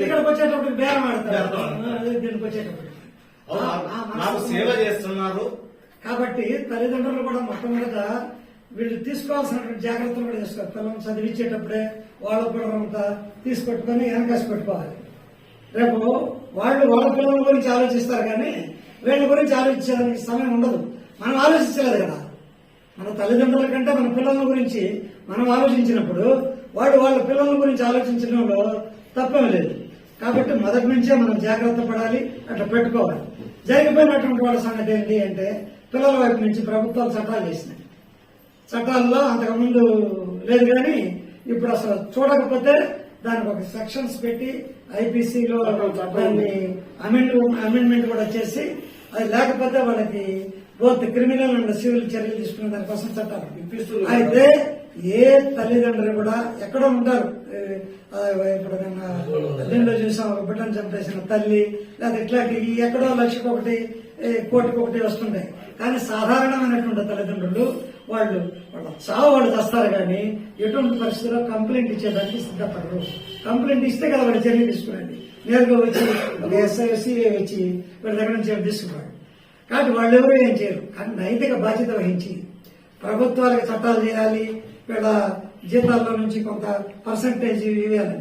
ఇక్కడికి వచ్చేటప్పుడు బేరం ఆడతారు. దీనికి వచ్చేటప్పుడు. నాకు సేవ చేస్తున్నారు. కాబట్టి తల్లిదండ్రులు కూడా మొట్టమొదట వీళ్ళు తీసుకోవాల్సినటువంటి జాగ్రత్తలు కూడా తీసుకోవాలి పిల్లల్ని చదివించేటప్పుడే వాళ్ళు కూడా కొంత తీసుకొట్టుకొని వెనకాసి పెట్టుకోవాలి. రేపు వాళ్ళు వాళ్ళ పిల్లల గురించి ఆలోచిస్తారు కానీ వీళ్ళ గురించి ఆలోచించడానికి సమయం ఉండదు. మనం ఆలోచించలేదు కదా. మన తల్లిదండ్రుల కంటే మన పిల్లల గురించి మనం ఆలోచించినప్పుడు వాడు వాళ్ళ పిల్లల గురించి ఆలోచించడంలో తప్పేం లేదు. కాబట్టి మొదటి నుంచే మనం జాగ్రత్త పడాలి అట్లా పెట్టుకోవాలి. జరిగిపోయినటువంటి వాళ్ళ సంగతి ఏంటి అంటే పిల్లల వైపు నుంచి ప్రభుత్వాలు చట్టాలు చేసినాయి. చట్టాల్లో అంతకుముందు లేదు కానీ ఇప్పుడు అసలు చూడకపోతే దానికి ఒక సెక్షన్స్ పెట్టి ఐపీసీలో దాన్ని అమెండ్ అమెండ్మెంట్ కూడా చేసి అది లేకపోతే వాళ్ళకి బోత్ క్రిమినల్ అండ్ సివిల్ చర్యలు తీసుకునే దానికోసం చట్టాలు. అయితే ఏ తల్లిదండ్రులు కూడా ఎక్కడో ఉంటారు? ఏ, ఆ, ఇప్పుడు దీనిలో చూసాం బిడ్డను చంపేసిన తల్లి లేదా ఇట్లాంటి ఎక్కడో లక్షకు ఒకటి కోటికి ఒకటి వస్తుంటాయి. కానీ సాధారణమైనటువంటి తల్లిదండ్రులు వాళ్ళు వాళ్ళ చావు వాళ్ళు చేస్తారు కానీ ఎటువంటి పరిస్థితుల్లో కంప్లైంట్ ఇచ్చేదానికి సిద్ధపడరు. కంప్లైంట్ ఇస్తే కదా వాళ్ళు చర్య తీసుకురండి నేరుగా వచ్చి ఒక వచ్చి వీళ్ళ దగ్గర నుంచి తీసుకున్నాడు కాబట్టి వాళ్ళు ఎవరు ఏం చేయరు. కానీ నైతిక బాధ్యత వహించి ప్రభుత్వాలకు చట్టాలు చేయాలి వీళ్ళ జీతాల్లో నుంచి కొంత పర్సంటేజ్ ఇవ్వాలి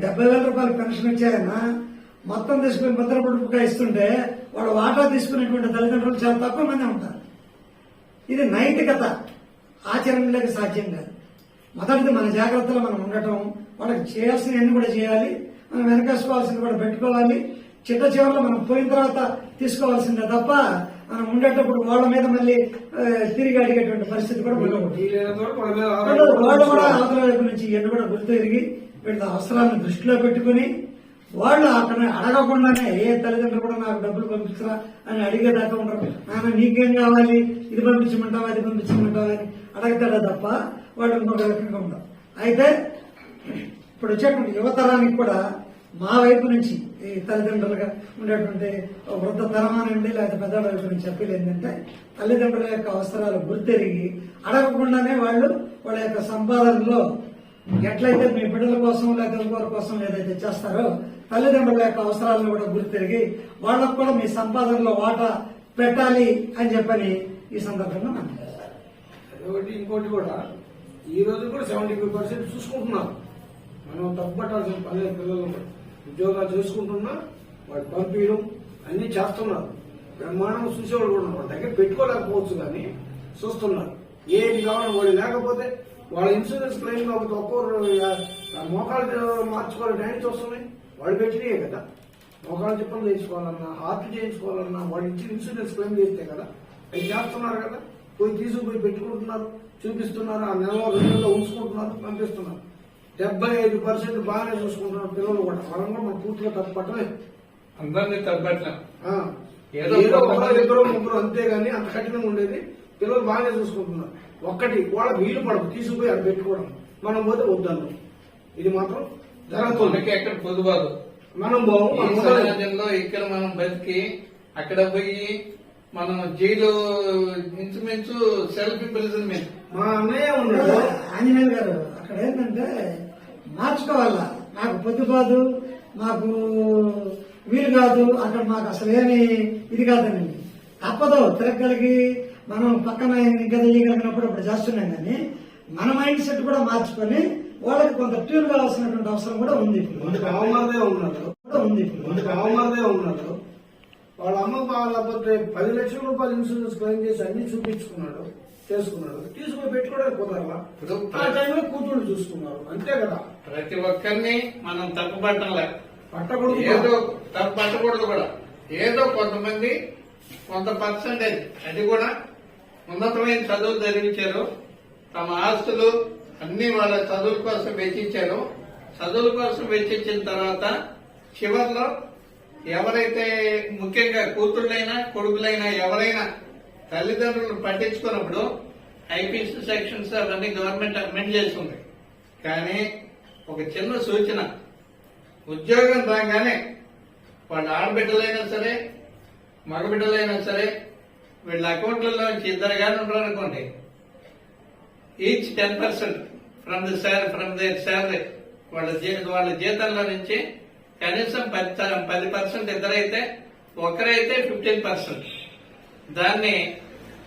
డెబ్బై వేల రూపాయలు పెన్షన్ ఇచ్చాయన్నా మొత్తం తీసుకుని ముద్ర పొడుపుగా ఇస్తుంటే వాళ్ళ వాటా తీసుకునేటువంటి తల్లిదండ్రులు చాలా తక్కువ మంది ఉంటారు. ఇది నైతికత. ఆచరణలోకి సాధ్యం కాదు. మొదటిది మన జాగ్రత్తలో మనం ఉండటం వాళ్ళకి చేయాల్సినవన్నీ కూడా చేయాలి. మనం వెనకేసుకోవాల్సింది కూడా పెట్టుకోవాలి. చిట్ట చివరిలో మనం పోయిన తర్వాత తీసుకోవాల్సిందే తప్ప మనం ఉండేటప్పుడు వాళ్ళ మీద మళ్ళీ తిరిగి అడిగేటువంటి పరిస్థితి కూడా వాళ్ళ కూడా వైపు నుంచి ఎన్ని కూడా గుర్తు తిరిగి వీళ్ళ అవసరాలను దృష్టిలో పెట్టుకుని వాళ్ళు అక్కడ అడగకుండానే ఏ తల్లిదండ్రులు కూడా నాకు డబ్బులు పంపించరా అని అడిగేదాకా ఉండరు. నాన్న నీకేం కావాలి? ఇది పంపించమంటావా? అది పంపించమంటావా? అని అడగతాడే తప్ప వాళ్ళు ఇంకొక రకంగా ఉండరు. అయితే ఇప్పుడు వచ్చేటువంటి యువతరానికి కూడా మా వైపు నుంచి ఈ తల్లిదండ్రులుగా ఉండేటువంటి వృద్ధ తరమానండి లేకపోతే పెద్దవాళ్ళ వైపు నుంచి చెప్పేది ఏంటంటే తల్లిదండ్రుల యొక్క అవసరాలు గుర్తెరిగి అడగకుండానే వాళ్ళు వాళ్ళ యొక్క సంపాదనలో ఎట్లయితే మీ బిడ్డల కోసం లేకపోతే ఇంకోరి కోసం ఏదైతే చేస్తారో తల్లిదండ్రుల యొక్క అవసరాలను కూడా గుర్తెరిగి వాళ్ళకు కూడా మీ సంపాదనలో వాటా పెట్టాలి అని చెప్పని ఈ సందర్భంగా మనం ఒకటి ఇంకోటి కూడా ఈ రోజు కూడా సెవెంటీ ఫైవ్ పర్సెంట్ చూసుకుంటున్నారు. మనం తప్పట్టాల్సిన పని పిల్లలు కూడా. ఉద్యోగాలు చేసుకుంటున్నా వాడు పంపించడం అన్ని చేస్తున్నారు. బ్రహ్మాండం చూసేవాళ్ళు కూడా ఉన్నారు. దగ్గర పెట్టుకోలేకపోవచ్చు కానీ చూస్తున్నారు. ఏది కావాలి వాళ్ళు లేకపోతే వాళ్ళ ఇన్సూరెన్స్ క్లెయిమ్ కాకపోతే ఒక్కొక్కరు ఆ మోకాలు మార్చుకోవాలి టైమ్స్ వస్తున్నాయి వాళ్ళు పెట్టినాయే కదా. మోకాలు చెప్పలు చేయించుకోవాలన్నా హార్ట్ చేయించుకోవాలన్నా వాళ్ళు ఇచ్చిన ఇన్సూరెన్స్ క్లెయిమ్ చేస్తే కదా అవి చేస్తున్నారు కదా. పోయి తీసుకుపోయి పెట్టుకుంటున్నారు చూపిస్తున్నారు ఆ నెల రెండు ఉంచుకుంటున్నారు పంపిస్తున్నారు. డెబ్బై ఐదు పర్సెంట్ బాగానే చూసుకుంటున్నారు పిల్లలు కూడా. వాళ్ళని కూడా మనం పూర్తిగా తప్పట్టలేదు అందరినీ తగ్గట్ల ఆ, ఏదో ఇద్దరు ముగ్గురు అంతేగాని అంత కఠినంగా ఉండేది. పిల్లలు బాగానే చూసుకుంటున్నారు. ఒక్కటి వాళ్ళ వీలు పడదు. తీసుకుపోయి అక్కడ పెట్టుకోవడం. మనం పోతే వద్దాను ఇది మాత్రం జరుగుతుంది ఎక్కడ పొదుబాదు. మనం బాగు ఈ మనం వదలం. సమాజంలో ఇక్కడ మనం బతికి అక్కడ పోయి మనం జైలు ఇంచుమించు సెల్ఫ్ ఇంప్రిజన్మెంట్ మా అన్నయ్య ఉన్నాడు. ఆంజనేయులు గారు అక్కడ ఏంటంటే మార్చుకోవాలా? నాకు పొద్దుబాదు మాకు వీలు కాదు అక్కడ మాకు అసలు ఏమి ఇది కాదండి. తప్పదు తిరగలిగి మనం పక్కన ఇంకా చేయగలిగినప్పుడు ఇప్పుడు చేస్తున్నాం కానీ మన మైండ్ సెట్ కూడా మార్చుకొని వాళ్ళకి కొంత ట్యూన్ కావాల్సినటువంటి అవసరం కూడా ఉంది కూడా ఉంది వాళ్ళ అమ్మ బాగాలేకపోతే పది లక్షల రూపాయలు ఇన్సూరెన్స్ క్లెయిమ్ చేసి అన్ని చూపించుకున్నాడు. చేసుకున్నాడు తీసుకుని పెట్టుకోవడానికి కుదరలా ఆ టైంలో కూతుళ్ళు చూసుకున్నారు. అంతే కదా. ప్రతి ఒక్కరిని మనం తప్పుపట్టలే పట్టకూడదు ఏదో తప్పు పట్టకూడదు కూడా. ఏదో కొంతమంది కొంత పర్సంటేజ్. అది కూడా ఉన్నతమైన చదువులు చదివించారు తమ ఆస్తులు అన్ని వాళ్ళ చదువుల కోసం వెచ్చించారు. చదువుల కోసం వెచ్చించిన తర్వాత చివర్లో ఎవరైతే ముఖ్యంగా కూతుళ్ళైనా కొడుకులైనా ఎవరైనా తల్లిదండ్రులను పట్టించుకున్నప్పుడు ఐపీసీ సెక్షన్స్ అవన్నీ గవర్నమెంట్ అమెండ్ చేస్తుంది. కానీ ఒక చిన్న సూచన ఉద్యోగం రాగానే వాళ్ళ ఆడబిడ్డలైనా సరే మగబిడ్డలైనా సరే వీళ్ళ అకౌంట్లలో నుంచి ఇద్దరు కానీ ఉన్నారనుకోండి each ten percent from the salary from the salary వాళ్ళ జీ వాళ్ళ జీతంలో నుంచి కనీసం పది పది పర్సెంట్ ఇద్దరైతే ఒకరైతే ఫిఫ్టీన్ పర్సెంట్ దాన్ని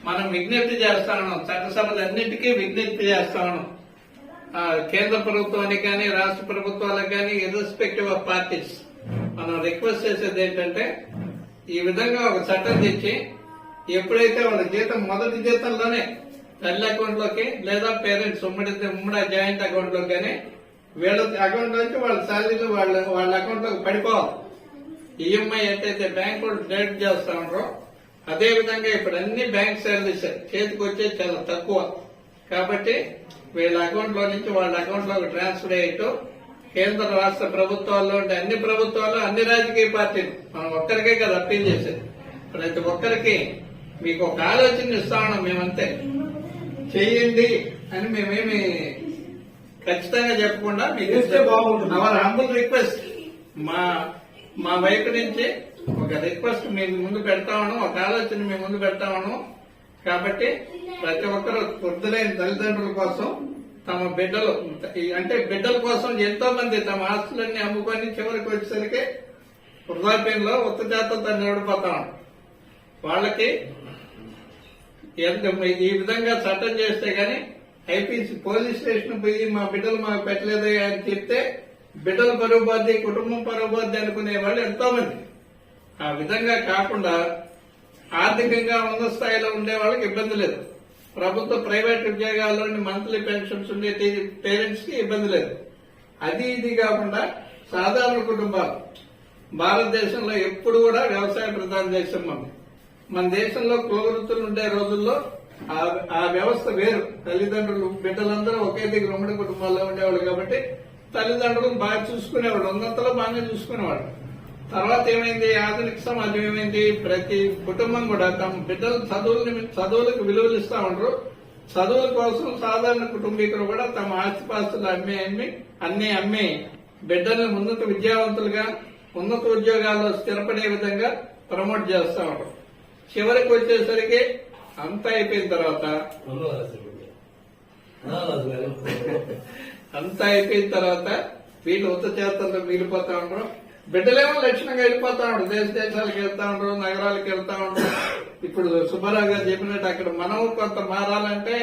మనం విజ్ఞప్తి చేస్తా ఉన్నాం చట్టసభలన్నిటికీ విజ్ఞప్తి చేస్తా ఉన్నాం కేంద్ర ప్రభుత్వానికి కానీ రాష్ట్ర ప్రభుత్వాలకు కానీ ఇర్రెస్పెక్టివ్ ఆఫ్ పార్టీస్ మనం రిక్వెస్ట్ చేసేది ఏంటంటే ఈ విధంగా ఒక చట్టం తెచ్చి ఎప్పుడైతే వాళ్ళ జీతం మొదటి జీతంలోనే తల్లి అకౌంట్లోకి లేదా పేరెంట్స్ ఉమ్మడి ఉమ్మడి జాయింట్ అకౌంట్లోకి కానీ వీళ్ళ అకౌంట్ నుంచి వాళ్ళ శాలరీలు వాళ్ళ వాళ్ళ అకౌంట్లోకి పడిపోవాలి ఈఎంఐ ఎట్టయితే బ్యాంక్ వాళ్ళు డైరెక్ట్ చేస్తా ఉంటారో అదే విధంగా ఇప్పుడు అన్ని బ్యాంక్ శాలరీస్ చేతికి వచ్చే చాలా తక్కువ. కాబట్టి వీళ్ళ అకౌంట్లో నుంచి వాళ్ళ అకౌంట్లోకి ట్రాన్స్ఫర్ అయ్యేట్టు కేంద్ర రాష్ట్ర ప్రభుత్వాల్లో ఉండే అన్ని ప్రభుత్వాలు అన్ని రాజకీయ పార్టీలు మనం ఒక్కరికే కదా అప్పీల్ చేసేది. ప్రతి ఒక్కరికి మీకు ఒక ఆలోచన ఇస్తా ఉన్నాం మేమంతే. చెయ్యండి అని మేమేమి ఖచ్చితంగా చెప్పకుండా మీకు. అవర్ హంబుల్ రిక్వెస్ట్ మా మా వైపు నుంచి ఒక రిక్వెస్ట్ మీ ముందు పెడతామను ఒక ఆలోచన మీ ముందు పెడతామను కాబట్టి ప్రతి ఒక్కరు వృద్ధులైన తల్లిదండ్రుల కోసం తమ బిడ్డలు అంటే బిడ్డల కోసం ఎంతో మంది తమ ఆస్తులన్నీ అమ్ముకొని చివరికి వచ్చేసరికి వృద్ధాప్యంలో ఉత్త జాతలతో నిలబడిపోతాం. వాళ్ళకి ఎంత ఈ విధంగా చట్టం చేస్తే గాని ఐపీసీ పోలీస్ స్టేషన్ పోయి మా బిడ్డలు మాకు పెట్టలేదు అని చెప్తే బిడ్డల పరువు బాధ్య కుటుంబం పరువు బాధ్య అనుకునే వాళ్ళు ఎంతో మంది ఆ విధంగా కాకుండా ఆర్థికంగా ఉన్న స్థాయిలో ఉండే వాళ్ళకి ఇబ్బంది లేదు. ప్రభుత్వ ప్రైవేట్ ఉద్యోగాల్లోని మంత్లీ పెన్షన్స్ ఉండే పేరెంట్స్కి ఇబ్బంది లేదు. అది ఇది కాకుండా సాధారణ కుటుంబాలు. భారతదేశంలో ఎప్పుడు కూడా వ్యవసాయ ప్రధాన దేశం మనం మన దేశంలో కులవృత్తులు ఉండే రోజుల్లో ఆ- ఆ వ్యవస్థ వేరు. తల్లిదండ్రులు బిడ్డలందరూ ఒకే దగ్గర ఉమ్మడి కుటుంబాల్లో ఉండేవాళ్ళు కాబట్టి తల్లిదండ్రులు బాగా చూసుకునేవాడు ఉన్నంతలో బాగానే చూసుకునేవాడు తర్వాత ఏమైంది? ఆధునిక సమాజం ఏమైంది? ప్రతి కుటుంబం కూడా తమ బిడ్డల చదువుల చదువులకు విలువలు ఇస్తా ఉండరు. చదువుల కోసం సాధారణ కుటుంబీకులు కూడా తమ ఆస్తిపాస్తులు అమ్మి అమ్మి అన్ని అమ్మి బిడ్డల్ని ఉన్నత విద్యావంతులుగా ఉన్నత ఉద్యోగాల్లో స్థిరపడే విధంగా ప్రమోట్ చేస్తా ఉంటారు చివరికి వచ్చేసరికి అంతా అయిపోయిన తర్వాత అంతా అయిపోయిన తర్వాత వీళ్ళు ఉత్త చేతల్లో మిగిలిపోతా ఉండరు. బిడ్డలేమో లక్షణంగా వెళ్ళిపోతా ఉండరు దేశ దేశాలకు వెళ్తా ఉండరు నగరాలకు వెళ్తా ఉండరు. ఇప్పుడు సుబ్బారావు గారు చెప్పినట్టు అక్కడ మనం కొంత మారాలంటే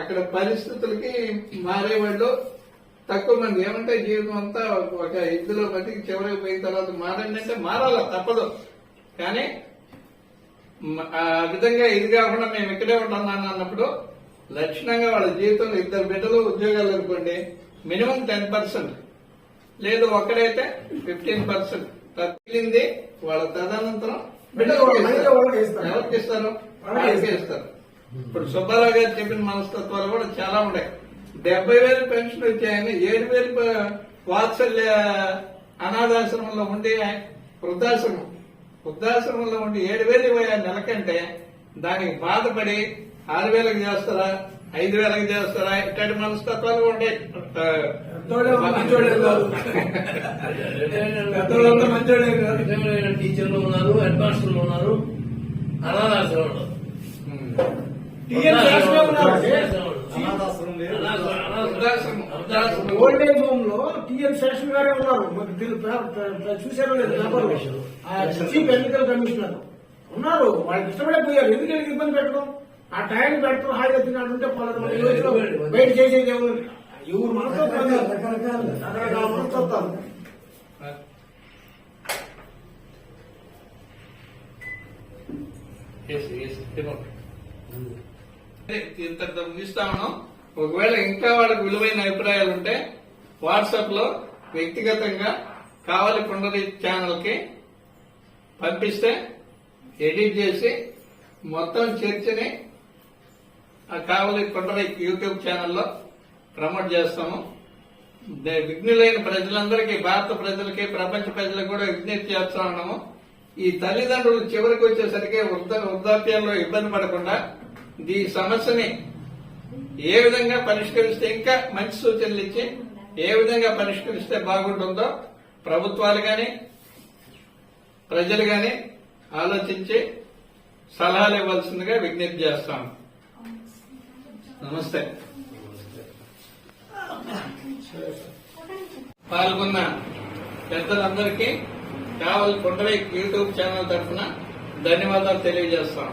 అక్కడ పరిస్థితులకి మారేవాళ్ళు తక్కువ మంది. ఏమంటే జీవితం అంతా ఒక ఇద్దరు బతికి చివరికి పోయిన తర్వాత మారండి అంటే మారాల? తప్పదు. కానీ ఆ విధంగా ఇది కాకుండా మేము ఇక్కడే ఉంటున్నాను అన్నప్పుడు లక్షణంగా వాళ్ళ జీవితంలో ఇద్దరు బిడ్డలు ఉద్యోగాలు అనుకోండి మినిమం టెన్ పర్సెంట్. లేదు ఒక్కడైతే ఫిఫ్టీన్ పర్సెంట్ తగ్గింది వాళ్ళ తదనంతరం. ఎవరికి ఇస్తారు వాళ్ళకే ఇస్తారు ఇప్పుడు సుబ్బారావు గారు చెప్పిన మనస్తత్వాలు కూడా చాలా ఉన్నాయి. డెబ్బై వేలు పెన్షన్ వచ్చాయని ఏడు వేలు వాత్సల్య అనాథాశ్రమంలో ఉండి వృద్ధాశ్రమం. వృద్ధాశ్రమంలో ఉండి ఏడు వేలు నెలకంటే దానికి బాధపడి ఆరు వేలకు చేస్తారా? ఐదు వేలకు చేస్తారా ఇట్లాంటి మనస్తత్వాలు ఉండే. టీచర్లు ఉన్నారు అడ్వాన్స్లు ఉన్నారు అనాథాశ్రమం ఉన్నారు. టీఎం ఓల్డ్ ఏజ్ హోమ్లో టిఎన్ శేషన్ గారే ఉన్నారు. చూశారో లేదు చీఫ్ ఎన్నికల కమిషనర్. ఉన్నారు. వాళ్ళకి ఇష్టపడే పోయారు. ఎందుకు ఇబ్బంది పెట్టడం? ఆ టైం పెట్టడం హాయిగా పలానా మంది యువకులు బయట చేసేది ఎవరు ఎవరు మనస్తత్వాలు రకరకాల. ఇంతటితో ముగిస్తాను ఒకవేళ ఇంకా వాళ్ళకి విలువైన అభిప్రాయాలు ఉంటే వాట్సాప్లో వ్యక్తిగతంగా కావాలి పుండరి ఛానల్కి పంపిస్తే ఎడిట్ చేసి మొత్తం చర్చని ఆ కావలి పుండరి యూట్యూబ్ ఛానల్లో ప్రమోట్ చేస్తాము. దే- విఘ్నులైన ప్రజలందరికీ భారత ప్రజలకి ప్రపంచ ప్రజలకు కూడా విజ్ఞప్తి చేస్తా ఉన్నాము. ఈ తల్లిదండ్రులు చివరికి వచ్చేసరికి వృద్ధ వృద్ధాప్యాల్లో ఇబ్బంది పడకుండా ఈ సమస్యని ఏ విధంగా పరిష్కరిస్తే ఇంకా మంచి సూచనలు ఇచ్చి ఏ విధంగా పరిష్కరిస్తే బాగుంటుందో ప్రభుత్వాలు గాని ప్రజలు గాని ఆలోచించి సలహాలు ఇవ్వాల్సిందిగా విజ్ఞప్తి చేస్తాను నమస్తే. పాల్గొన్న పెద్దలందరికీ కావల్ కుండలే యూట్యూబ్ ఛానల్ తరఫున ధన్యవాదాలు తెలియజేస్తాం